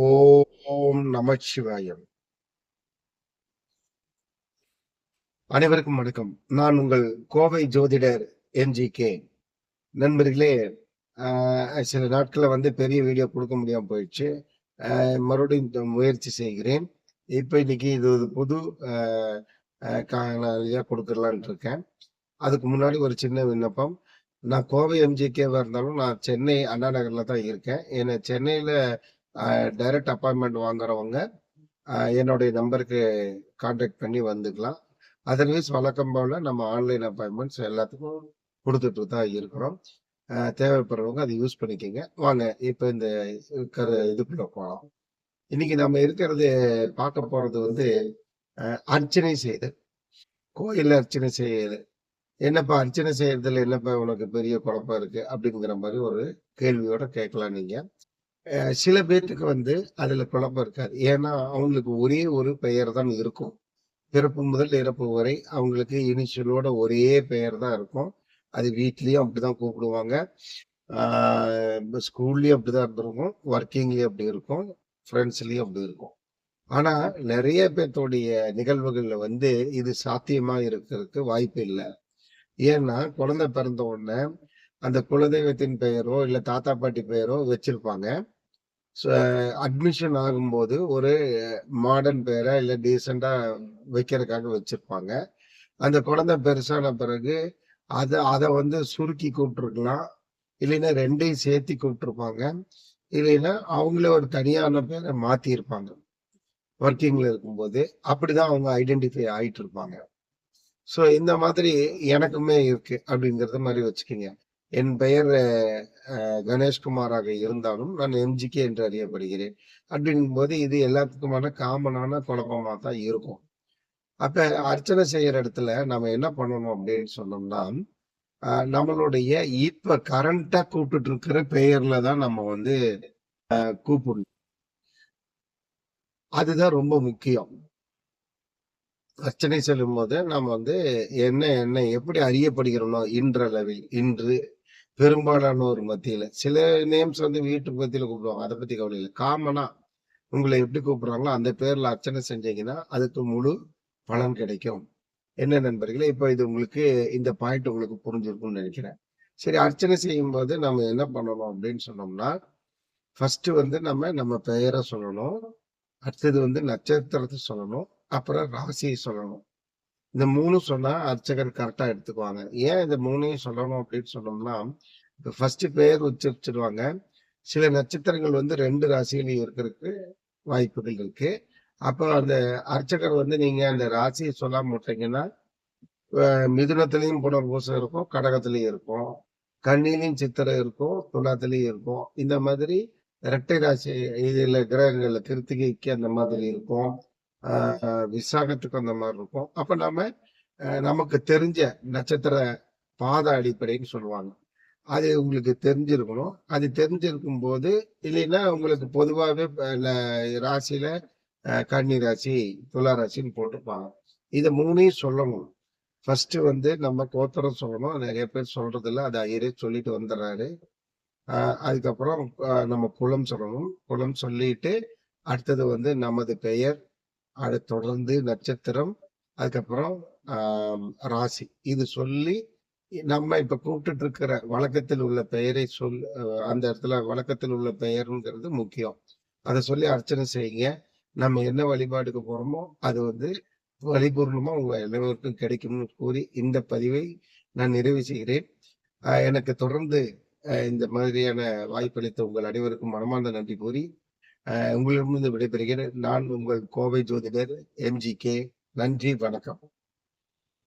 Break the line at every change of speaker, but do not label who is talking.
ஓம் நமச்சிவாயம். அனைவருக்கும் வணக்கம். நான் உங்கள் கோவை ஜோதிடர் எம்ஜி கே. நண்பர்களே ஆஹ் சில நாட்கள்ல வந்து பெரிய வீடியோ கொடுக்க முடியாமல் போயிடுச்சு. மறுபடியும் இந்த முயற்சி செய்கிறேன். இப்போ இன்னைக்கு இது ஒரு புது ஆஹ் ஆஹ் கொடுக்கலான் இருக்கேன். அதுக்கு முன்னாடி ஒரு சின்ன விண்ணப்பம். நான் கோவை எம்ஜிகேவா இருந்தாலும் நான் சென்னை அண்ணா நகர்ல தான் இருக்கேன். ஏன்னா சென்னையில டைரக்ட் அப்பாயின்மெண்ட் வாங்குறவங்க என்னுடைய நம்பருக்கு காண்டாக்ட் பண்ணி வந்துக்கலாம். அதர்வைஸ் வழக்கம் போல நம்ம ஆன்லைன் அப்பாயின்மெண்ட்ஸ் எல்லாத்துக்கும் கொடுத்துட்டு தான் இருக்கிறோம் தேவைப்படுறவங்க அதை யூஸ் பண்ணிக்கோங்க. வாங்க இப்போ இந்த இருக்கிற இதுக்குள்ள போகலாம் இன்னைக்கு நம்ம இருக்கிறது பார்க்க போறது வந்து அர்ச்சனை செய்து கோயில் அர்ச்சனை செய்யுது என்னப்பா அர்ச்சனை செய்யறதுல என்னப்பா உனக்கு பெரிய குழப்பம் இருக்கு? அப்படிங்கிற மாதிரி ஒரு கேள்வியோட கேட்கலாம் நீங்க. சில பேர்த்துக்கு வந்து அதுல குழப்பம் இருக்காது. ஏன்னா அவங்களுக்கு ஒரே ஒரு பெயர் தான் இருக்கும். பிறப்பு முதல் இறப்பு வரை அவங்களுக்கு இனிஷியலோட ஒரே பெயர் தான் இருக்கும். அது வீட்லயும் அப்படிதான் கூப்பிடுவாங்க. ஆஹ் ஸ்கூல்லயும் அப்படிதான் இருந்திருக்கும். ஒர்க்கிங்லயும் அப்படி இருக்கும். ஃப்ரெண்ட்ஸ்லயும் அப்படி இருக்கும். ஆனா நிறைய பேர்த்தோடைய நிகழ்வுகள்ல வந்து இது சாத்தியமா இருக்கிறதுக்கு வாய்ப்பு இல்லை. ஏன்னா குழந்தை பிறந்த உடனே அந்த குலதெய்வத்தின் பெயரோ இல்ல தாத்தா பாட்டி பெயரோ வச்சிருப்பாங்க. அட்மிஷன் ஆகும்போது ஒரு மாடர்ன் பேரை இல்ல டீசெண்டா வைக்கிறதுக்காக வச்சிருப்பாங்க. அந்த குழந்தை பெருசான பிறகு அதை அதை வந்து சுருக்கி கூப்பிட்டுருக்கலாம். இல்லைன்னா ரெண்டையும் சேர்த்தி கூப்பிட்டுருப்பாங்க. இல்லைன்னா அவங்களே ஒரு தனியான பேரை மாற்றிருப்பாங்க ஒர்க்கிங்கில் ஒர்க்கிங்ல இருக்கும்போது அப்படிதான் அவங்க ஐடென்டிஃபை ஆயிட்டு இருப்பாங்க ஸோ இந்த மாதிரி எனக்குமே இருக்கு அப்படிங்கிறத மாதிரி வச்சுக்கோங்க. என் பெயர் கணேஷ்குமாராக இருந்தாலும் நான் எம்ஜிகே என்று அறியப்படுகிறேன். அப்படிங்கும் போது இது எல்லாத்துக்குமான காமனான குழப்பமாக தான் இருக்கும். அப்ப அர்ச்சனை செய்யற இடத்துல நம்ம என்ன பண்ணணும் அப்படின்னு சொன்னோம்னா நம்மளுடைய இப்ப கரண்டா கூப்பிட்டு இருக்கிற பெயர்ல தான் நம்ம வந்து கூப்பிடணும். அதுதான் ரொம்ப முக்கியம். அர்ச்சனை செல்லும் போது நம்ம வந்து என்ன என்ன எப்படி அறியப்படுகிறோம் இன்றளவில் இன்று பெரும்பாலானோர் மத்தியில. சில நேம்ஸ் வந்து வீட்டு மத்தியில கூப்பிடுவாங்க. அதை பத்தி கவலை இல்லை. காமனா உங்களை எப்படி கூப்பிடுறாங்களோ அந்த பேர்ல அர்ச்சனை செஞ்சீங்கன்னா அதுக்கு முழு பலன் கிடைக்கும். என்ன நண்பர்களே இப்போ இது உங்களுக்கு இந்த பாயிண்ட் உங்களுக்கு புரிஞ்சிருக்கும்னு நினைக்கிறேன். சரி அர்ச்சனை செய்யும் போது நம்ம என்ன பண்ணணும் அப்படின்னு சொன்னோம்னா ஃபர்ஸ்ட் வந்து நம்ம நம்ம பெயரை சொல்லணும். அடுத்தது வந்து நட்சத்திரத்தை சொல்லணும். அப்புறம் ராசியை சொல்லணும். இந்த மூணு சொன்னா அர்ச்சகர் கரெக்டா எடுத்துக்குவாங்க. ஏன் இந்த மூணையும் சொல்லணும் அப்படின்னு சொன்னோம்னா இப்ப ஃபர்ஸ்ட் பெயர் உச்சரிச்சிடுவாங்க சில நட்சத்திரங்கள் வந்து ரெண்டு ராசிகளையும் இருக்கிறதுக்கு வாய்ப்புகள் இருக்கு. அப்போ அந்த அர்ச்சகர் வந்து நீங்க அந்த ராசியை சொல்லாம விட்டீங்கன்னா மிதுனத்திலையும் புனர்பூசம் இருக்கும் கடகத்திலையும் இருக்கும் கண்ணிலையும் சித்திரை இருக்கும் துலாத்திலையும் இருக்கும். இந்த மாதிரி இரட்டை ராசி இதில் கிரகங்கள் கிருத்திகைக்கு அந்த மாதிரி இருக்கும். விசாகத்துக்கு அந்த மாதிரி இருக்கும். அப்ப நம்ம நமக்கு தெரிஞ்ச நட்சத்திர பாத அடிப்படைன்னு சொல்லுவாங்க. அது உங்களுக்கு தெரிஞ்சிருக்கணும். அது தெரிஞ்சிருக்கும் போது இல்லைன்னா உங்களுக்கு பொதுவாகவே ராசியில கன்னி ராசி துலா ராசின்னு போட்டிருப்பாங்க. இதை மூணையும் சொல்லணும். ஃபர்ஸ்ட் வந்து நம்ம கோத்திரம் சொல்லணும். நிறைய பேர் சொல்றது இல்லை அது ஐயரே சொல்லிட்டு வந்துடுறாரு. அதுக்கப்புறம் நம்ம குளம் சொல்லணும். குளம் சொல்லிட்டு அடுத்தது வந்து நமது பெயர் அதை தொடர்ந்து நட்சத்திரம் அதுக்கப்புறம் ஆஹ் ராசி. இது சொல்லி நம்ம இப்ப கூப்பிட்டு இருக்கிற வழக்கத்தில் உள்ள பெயரை சொல் அந்த இடத்துல வழக்கத்தில் உள்ள பெயருங்கிறது முக்கியம். அதை சொல்லி அர்ச்சனை செய்யுங்க. நம்ம என்ன வழிபாடுக்கு போறோமோ அது வந்து வழிபூர்ணமா உங்க எல்லோருக்கும் கிடைக்கும்னு கூறி இந்த பதிவை நான் நிறைவு செய்கிறேன். ஆஹ் எனக்கு தொடர்ந்து இந்த மாதிரியான வாய்ப்பளித்த உங்கள் அனைவருக்கும் மனமார்ந்த நன்றி கூறி உங்களிடமிருந்து விடைபெறுகிறேன். நான் உங்கள் கோவை ஜோதிடர் எம்ஜி கே. நன்றி வணக்கம்.